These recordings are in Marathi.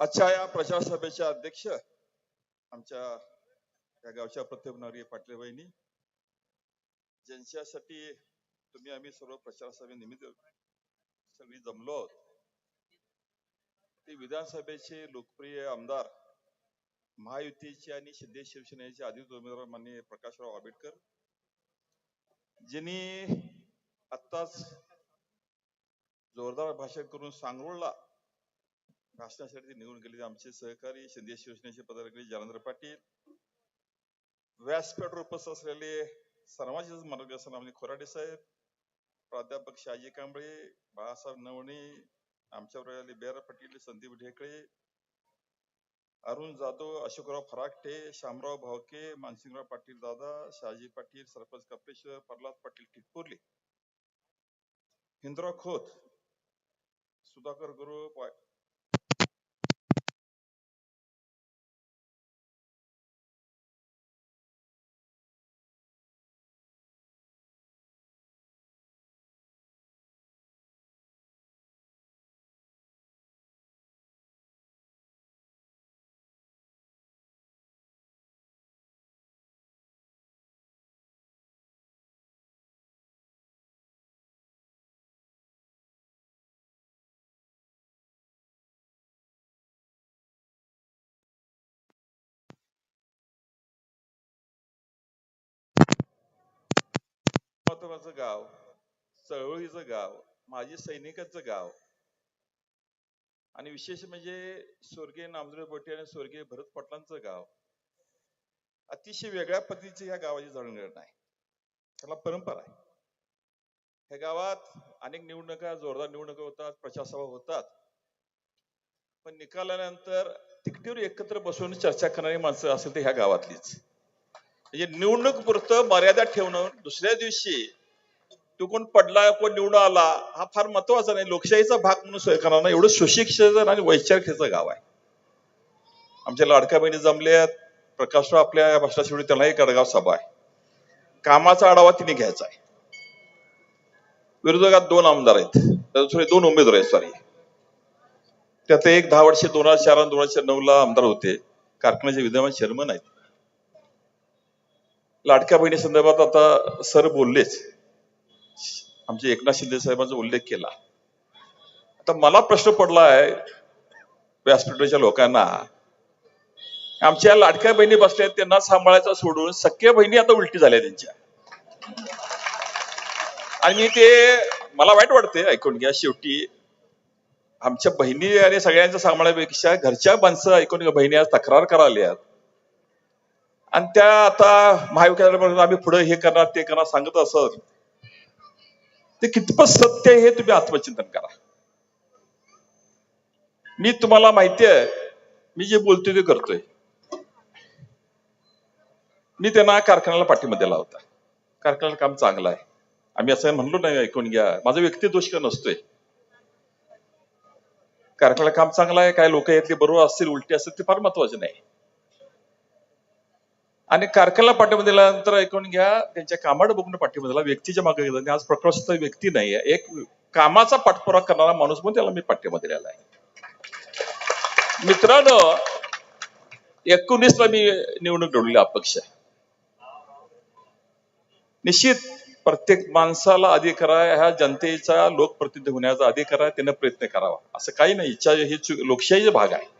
आजच्या या प्रचार सभेच्या अध्यक्ष आमच्या या गावच्या प्रत्येक नारी पाटले बहिणी ज्यांच्यासाठी तुम्ही आम्ही सर्व प्रचार सभेनिमित्त सगळी जमलो आहोत. ते विधानसभेचे लोकप्रिय आमदार महायुतीचे आणि शिंदे शिवसेनेचे आदित उमेदवार माननीय प्रकाशराव आंबेडकर ज्यांनी आत्ताच जोरदार भाषण करून सांगरूळला भाषणासाठी निघून गेले आमचे सहकारी शिंदे शिवसेनेचे पदाधिकारी जालंधर पाटील व्यासपीठावर उपस्थित असलेले सर्वांचे मार्गदर्शन आमचे खोराडे साहेब प्राध्यापक शहाजी कांबळे बाळासाहेब नवणे आमच्यावर आलेले बेरा पाटील संदीप ढेकळे अरुण जाधव अशोकराव फराकटे शामराव भावके मानसिंगराव पाटील दादा शहाजी पाटील सरपंच कपेश्वर प्रल्हाद पाटील टिटपुर्ले हिंदराव खोत सुधाकर गुरु पा- गाव चळवळीचं गाव माजी सैनिकाचं गाव. आणि विशेष म्हणजे स्वर्गीय नामदेव बोटे आणि स्वर्गीय भरत पाटलांचं गाव. अतिशय वेगळ्या पद्धतीची ह्या गावाची जळणघडण आहे त्याला परंपरा आहे. ह्या गावात अनेक निवडणुका जोरदार निवडणुका होतात प्रचारसभा होतात. पण निकालानंतर तिकटीवर एकत्र बसून चर्चा करणारी माणसं असेल ते ह्या गावातलीच. म्हणजे निवडणूक पुरतं मर्यादा ठेवणं दुसऱ्या दिवशी तो कोण पडला कोण निवडून आला हा फार महत्त्वाचा नाही. लोकशाहीचा भाग म्हणून स्वीकारणार नाही. एवढं सुशिक्षित आणि वैचारिकतेचं गाव आहे. आमच्या लाडक्या बहिणी जमल्यात प्रकाशराव आपल्या या भाषणाशिवाय त्यांनाही कडगाव सभा आहे. कामाचा आढावा तिने घ्यायचा आहे. विरोधकात दोन आमदार आहेत. सॉरी दोन उमेदवार आहेत सॉरी त्यात एक दहा वर्षे दोन हजार चार दोन हजार नऊ ला आमदार होते. कारखान्याचे विद्यमान चेअरमन आहेत. लाडक्या बहिणी संदर्भात आता सर बोललेच. आमचे एकनाथ शिंदे साहेबांचा उल्लेख केला. आता मला प्रश्न पडला आहे व्यासपीठाच्या लोकांना आमच्या लाडक्या बहिणी बसल्या त्यांना सांभाळायचं सोडून सख्या बहिणी आता उलटी झाल्या त्यांच्या. आणि ते मला वाईट वाटते ऐकून घ्या शेवटी आमच्या बहिणी आणि सगळ्यांचं सांभाळण्यापेक्षा घरच्या माणसं ऐकून घ्या बहिणी आज तक्रार करायला आणि त्या आता महाविकास आम्ही पुढे हे करणार ते करणार सांगत असत. ते कितपत सत्य आहे हे तुम्ही आत्मचिंतन करा. मी तुम्हाला माहिती आहे मी जे बोलतोय ते करतोय. मी त्यांना कारखान्याला पाठिंबा दिला होता. कारखान्याला काम चांगलं आहे. आम्ही असं म्हणलो नाही ऐकून घ्या. माझा व्यक्ती दोष का नसतोय? कारखान्याला काम चांगलं आहे काय लोक यातले बरोबर असतील उलटे असतील ते फार महत्त्वाचे नाही. आणि कारखान्याला पाठिंबा दिल्यानंतर ऐकून घ्या त्यांच्या कामाड बघून पाठिंबा दिला व्यक्तीच्या मागे घेतला आज प्रकृत व्यक्ती नाही आहे एक कामाचा पाठपुरावा करणारा माणूस म्हणून त्याला मी पाठिंबा दिलेला आहे. मित्रांनो एकोणीस ला मी निवडणूक लढवली अपक्ष निश्चित प्रत्येक माणसाला अधिकार आहे ह्या जनतेचा लोकप्रतिनिधी होण्याचा अधिकार आहे त्यानं प्रयत्न करावा. असं काही नाही. इच्छा ही लोकशाहीचा भाग आहे.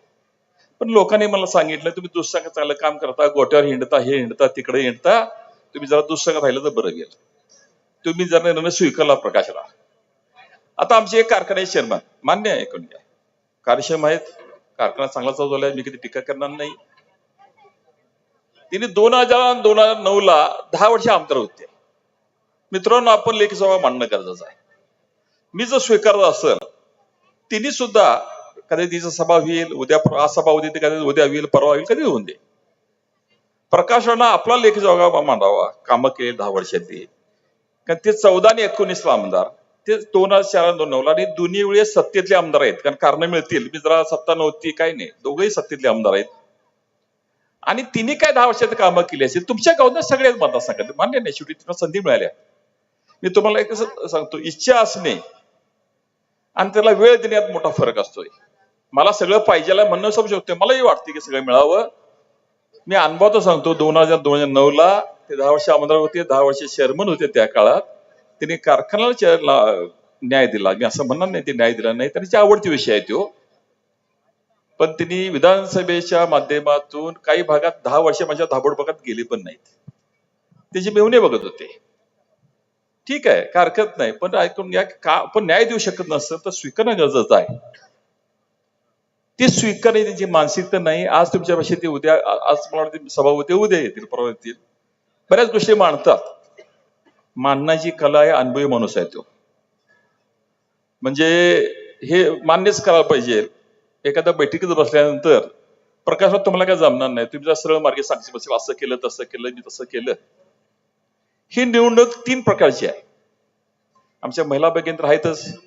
पण लोकांनी मला सांगितलं तुम्ही दुसऱ्या चांगलं काम करता गोट्यावर हिंडता हे हिंडता तिकडे हिंडता तुम्ही जरा दुसरं राहिलं तर बरं गेलं. तुम्ही जर निर्णय स्वीकारला प्रकाशला. आता आमचे एक कारखाने चेअरमन मान्य आहे ऐकून कार्यक्षम आहेत. कारखाना चांगला चालू झालाय मी कधी टीका करणार नाही. तिने दोन हजार दोन हजार नऊ ला दहा वर्ष आमदार होते मित्रांनो आपण लेखी सभा मांडणं गरजेचं आहे. मी जर स्वीकारलं असेल तिने सुद्धा कधी तिचा सभा होईल उद्या आज सभा होती कधी उद्या होईल परवा होईल कधी होऊन दे. प्रकाशना आपला लेख जोगा मांडावा कामं केली दहा वर्षातली कारण ते चौदा आणि एकोणीसला आमदार. ते दोन हजार चार दोन नऊला आणि दोन्ही वेळेस सत्तेतले आमदार आहेत. कारण कारण मिळतील. मी जरा सत्ता नव्हती काही नाही. दोघंही सत्तेतले आमदार आहेत. आणि तिने काय दहा वर्षात कामं केली असेल तुमच्या गावात सगळ्याच मतदारसंघात मान्य नाही शेवटी तिला संधी मिळाल्या. मी तुम्हाला एक सांगतो इच्छा असणे आणि त्याला वेळ देण्यात मोठा फरक असतोय. मला सगळं पाहिजे म्हणणं समजू शकतो मलाही वाटते की सगळं मिळावं. मी अनुभव सांगतो दोन हजार दोन हजार नऊ ला ते दहा वर्ष आमदार होते दहा वर्ष चेअरमन होते त्या काळात. त्यांनी कारखान्याला न्याय दिला. मी असं म्हणणार नाही ते न्याय दिला नाही. त्यांची आवडती विषय आहे तो हो. पण त्यांनी विधानसभेच्या माध्यमातून काही भागात दहा वर्ष माझ्या धाबड भागात गेली पण नाहीत. त्याचे मेवणे बघत होते. ठीक आहे काय हरकत नाही पण ऐकून घ्या का आपण न्याय देऊ शकत नसतं तर स्वीकारणं गरजेचं आहे. ते स्वीकारणे त्यांची मानसिकता नाही. आज तुमच्या भाषेत ते उद्या आज मला वाटतं होते उद्या येतील परवा येतील बऱ्याच गोष्टी मांडतात. मांडण्याची कला आहे अनुभवी माणूस आहे तो. म्हणजे हे मान्यच करायला पाहिजे. एखाद्या बैठकीत बसल्यानंतर प्रकाशात तुम्हाला काय जमणार नाही? तुम्ही जर सरळ मार्गे सांगशील बसेल असं केलं तसं केलं मी तसं केलं. ही निवडणूक तीन प्रकारची आहे. आमच्या महिला भगिनी तर आहेतच.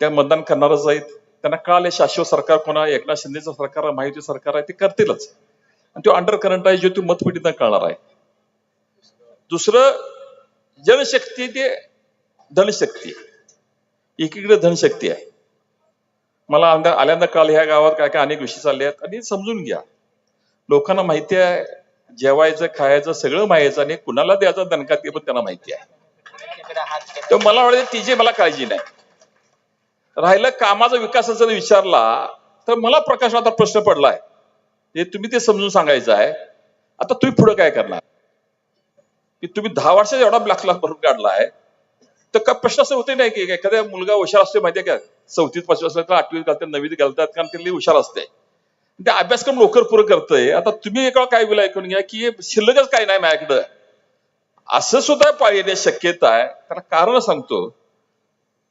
त्या मतदान करणारच आहेत. त्यांना कळाले शाश्वत सरकार कोणा एकनाथ शिंदेचं सरकार आहे माहिती सरकार आहे ते करतीलच. आणि तो अंडर करंट आहे जो तो मतपेटीनं कळणार आहे. दुसरं जनशक्ती ते धनशक्ती. एकीकडे धनशक्ती आहे. मला आल्यांदा काल ह्या गावात काय काय अनेक विषय चालले आहेत आणि समजून घ्या. लोकांना माहिती आहे जेवायचं खायचं सगळं माहिती आणि कुणाला द्यायचं दणका ते पण त्यांना माहिती आहे. तर मला वाटतं तिची मला काळजी नाही. राहिलं कामाचा विकासाचा जर विचारला तर मला प्रकाश आता प्रश्न पडलाय. हे तुम्ही ते समजून सांगायचं आहे. आता तुम्ही पुढे काय करणार? की तुम्ही दहा वर्षाचा एवढा ब्लॅक लाख भरून काढलाय तर का प्रश्न असं होते नाही की एखाद्या मुलगा हुशार असतो माहितीये का? चौथीत पाचवी असला तर आठवीत घालतात नववीत घालतात कारण ते लई हुशार असते ते अभ्यासक्रम लवकर पुरं करतंय. आता तुम्ही एका काय बोला ऐकून घ्या की शिल्लकच काय नाही माझ्याकडं. असं सुद्धा पाहिजे शक्यता आहे. त्याला कारण सांगतो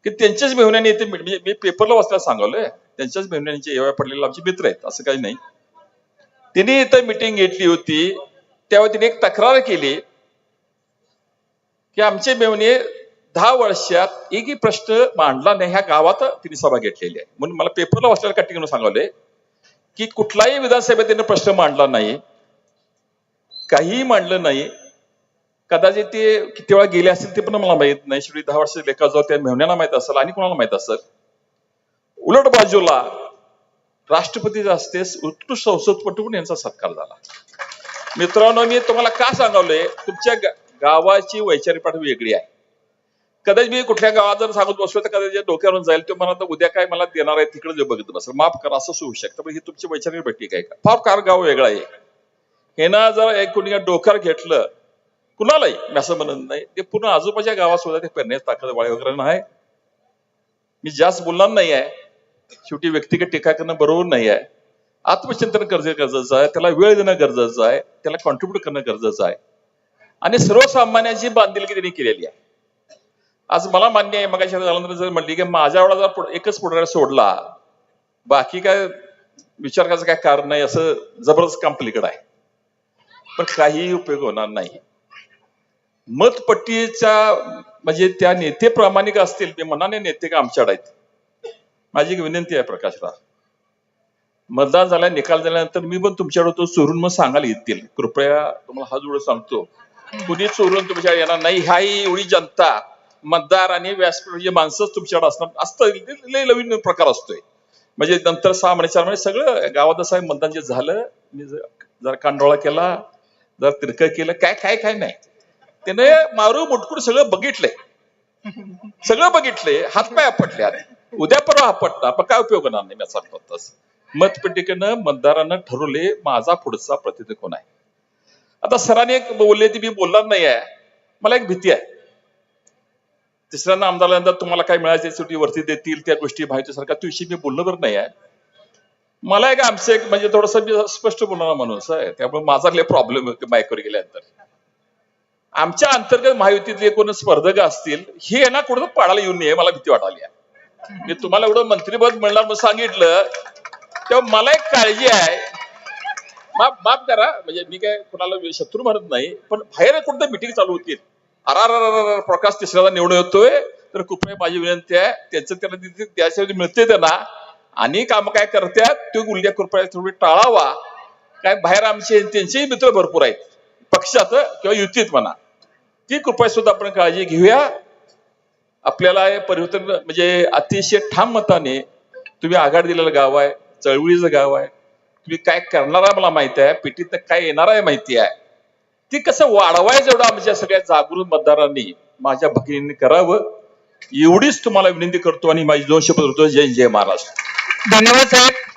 की त्यांच्याच मेहण्याने इथे म्हणजे मी पेपरला वाचल्याला सांगवलंय. त्यांच्याच मेहण्याचे एवढ्या पडलेले आमचे मित्र आहेत असं काही नाही. तिने इथं मिटिंग घेतली होती. तेव्हा तिने एक तक्रार केली की आमचे मेवणे दहा वर्षात एकही प्रश्न मांडला नाही. ह्या गावात तिने सभा घेतलेली आहे. म्हणून मला पेपरला वाचलेल्या कटिंग सांगवले की कुठलाही विधानसभेत त्यांनी प्रश्न मांडला नाही. काहीही मांडलं नाही. कदाचित ते किती वेळा गेले असतील ते पण मला माहीत नाही. शेवटी दहा वर्ष लेखा जाऊ त्या मेहण्याला माहीत असेल आणि कोणाला माहीत असेल. उलट बाजूला राष्ट्रपती असते उत्कृष्ट संसदपटू यांचा सत्कार झाला. मित्रांनो मी तुम्हाला का सांगवलंय? तुमच्या गावाची वैचारिक पाठ वेगळी आहे. कदाचित मी कुठल्या गावात जर सांगत बसलो तर कदाचित डोक्यावरून जाईल तो मला उद्या काय मला देणार आहे तिकडे जे बघत बसेल माफ करा असं होऊ शकतं. पण ही तुमची वैचारिक बैठक आहे का फार कार गाव वेगळा आहे. हे ना जर एक कोणी डोक्यावर घेतलं कुणालाही? मी असं म्हणत नाही. ते पूर्ण आजोबाच्या गावात सुद्धा ते पेरण्याची ताकद वाळे वगैरे नाही. मी जास्त बोलणार नाही आहे शेवटी व्यक्तिगत टीका करणं बरोबर नाही आहे आत्मचिंतन करणं गरजेचं आहे. त्याला वेळ देणं गरजेचं आहे. त्याला कॉन्ट्रीब्युट करणं गरजेचं आहे. आणि सर्वसामान्यांची बांधिलकी त्यांनी केलेली आहे. आज मला मान्य आहे मग झाल्यानंतर जर म्हणली की माझ्या एवढा जर एकच पुढारी सोडला बाकी काय विचार करायचं काय कारण नाही असं जबरदस्त काम पलीकडे आहे. पण काहीही उपयोग होणार नाही. मतपट्टीचा म्हणजे त्या नेते प्रामाणिक असतील ते मनाने नेते का आमच्याकडे आहेत माझी एक विनंती आहे प्रकाशराव मतदान झाल्या निकाल झाल्यानंतर मी पण तुमच्याकडे तो चोरून मग सांगायला येतील. कृपया तुम्हाला हा जोड सांगतो. कुणी चोरून तुमच्या येणार नाही ह्याही एवढी जनता मतदार आणि व्यासपीठ माणसं माणसंच तुमच्याकडे असणार असतं. लय नवीन प्रकार असतोय. म्हणजे नंतर सहा महिने चार महिने सगळं गावात साहेब मतदान जे झालं मी जर जरा कांडोळा केला जरा तिरकं केलं काय काय काय नाही. त्याने मारू मुटकून सगळं बघितलंय सगळं बघितले हातपाय आपटले उद्या परवा आपटणार पण काय उपयोग होणार नाही मी सांगतो तसं. मतपेटिकेनं मतदारांना ठरवले माझा पुढचा प्रतिनिधी कोण आहे? आता सरांनी एक बोलले ती मी बोलणार नाही आहे. मला एक भीती आहे. तिसऱ्यांदा आमदारांना तुम्हाला काय मिळायचे सुटी वरती देतील त्या गोष्टी माहिती सरकार तुझी मी बोलणं बरं नाही आहे. मला एक आमचं एक म्हणजे थोडस मी स्पष्ट बोलणार माणूस आहे. त्यामुळे माझा लय प्रॉब्लेम होते गेल्यानंतर. आमच्या अंतर्गत महायुतीतले कोण स्पर्धक असतील हे ना कुठं पाडायला येऊन नये मला भीती वाटाली आहे. मी तुम्हाला एवढं मंत्रीपद मिळणार म्हणून सांगितलं तेव्हा मला एक काळजी आहे. माफ माफ करा म्हणजे मी काय कुणाला शत्रू म्हणत नाही पण बाहेर कोणत्या मिटिंग चालू होतील. अरार प्रकाश तिसऱ्याला निवडून येतोय तर कृपया माझी विनंती आहे त्याचं त्याला तिथे त्याच्यामध्ये मिळते त्यांना. आणि काम काय करतात तो उल्लेख कृपया थोडी टाळावा. काय बाहेर आमचे त्यांचेही मित्र भरपूर आहेत. पक्षात किंवा युतीत म्हणा. ती कृपया सुद्धा आपण काळजी घेऊया. आपल्याला हे परिवर्तन म्हणजे अतिशय ठाम मताने तुम्ही आघाडी दिलेलं गाव आहे चळवळीचं गाव आहे तुम्ही काय करणार आहे मला माहिती आहे पिटीत काय येणार आहे माहिती आहे. ती कसं वाढवायचं एवढं आमच्या सगळ्या जागृत मतदारांनी माझ्या भगिनींनी करावं एवढीच तुम्हाला विनंती करतो आणि माझी दोन शपथ होतो. जय जय महाराष्ट्र. धन्यवाद साहेब.